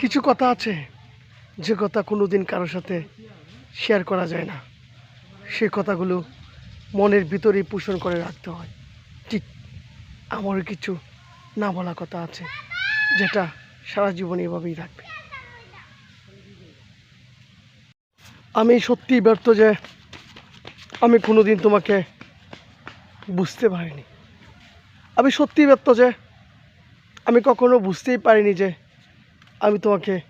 কিছু কথা আছে, যে কথা কোনো দিন কারোর সাথে শেয়ার করা যায় না। সে কথাগুলো মনের ভিতরেই পোষণ করে রাখতে হয়। ঠিক আমারও কিছু না বলা কথা আছে, যেটা সারা জীবন এভাবেই থাকবে। আমি সত্যিই ব্যর্থ যে আমি কোনোদিন তোমাকে বুঝতে পারিনি। আমি সত্যিই ব্যর্থ যে আমি কখনো বুঝতেই পারিনি যে আমি তোমাকে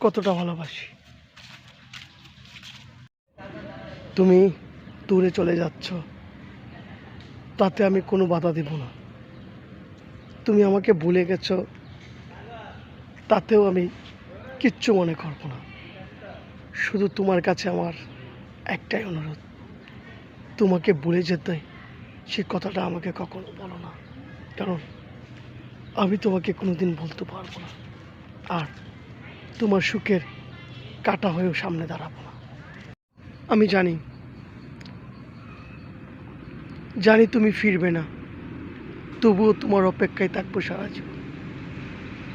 কতটা ভালোবাসি। তুমি দূরে চলে যাচ্ছ। তাতে আমি কোনো বাধা দেব না। তুমি আমাকে ভুলে গেছো। তাতেও আমি কিচ্ছু মনে করব না। শুধু তোমার কাছে আমার একটাই অনুরোধ। তোমাকে ভুলে যেতে সে কথাটা আমাকে কখনো বলো না। কারণ আমি তোমাকে কোনোদিন বলতে পারব না। আর তোমার সুখের কাটা হয়েও সামনে দাঁড়াবো না। আমি জানি জানি তুমি ফিরবে না, তবুও তোমার অপেক্ষায় থাকব সারা জীবন।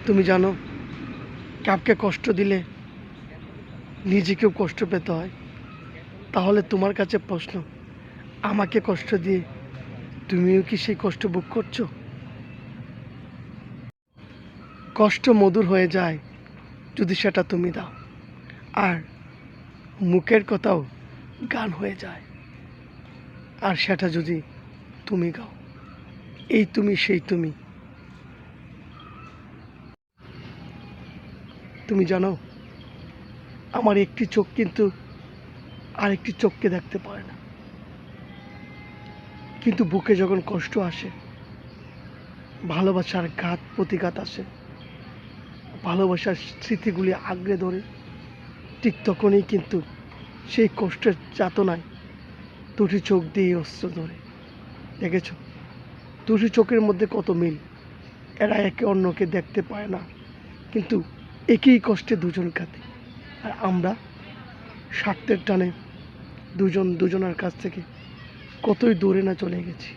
তুমি জানো, কাউকে কষ্ট দিলে নিজেকেও কষ্ট পেতে হয়। তাহলে তোমার কাছে প্রশ্ন, আমাকে কষ্ট দিয়ে তুমিও কি সেই কষ্ট ভোগ করছ? কষ্ট মধুর হয়ে যায় যদি সেটা তুমি দাও। আর মুখের কথাও গান হয়ে যায়। আর সেটা যদি তুমি গাও, এই তুমি সেই তুমি। তুমি জানো, আমার একটি চোখ কিন্তু আরেকটি চোখকে দেখতে পারে না। কিন্তু বুকে যখন কষ্ট আসে, ভালোবাসার ঘাত প্রতিঘাত আসে ভালোবাসার স্মৃতিগুলি আগড়ে ধরে। ঠিক তখনই কিন্তু সেই কষ্টের যাতনায় দুটি চোখ দিয়ে অস্ত্র ধরে। দেখেছ? দুটি চোখের মধ্যে কত মিল? এরা একে অন্যকে দেখতে পায় না, কিন্তু একই কষ্টে দুজন কাঁদে। আর আমরা স্বার্থের টানে দুজন দুজনের কাছ থেকে কতই দূরে না চলে গেছি।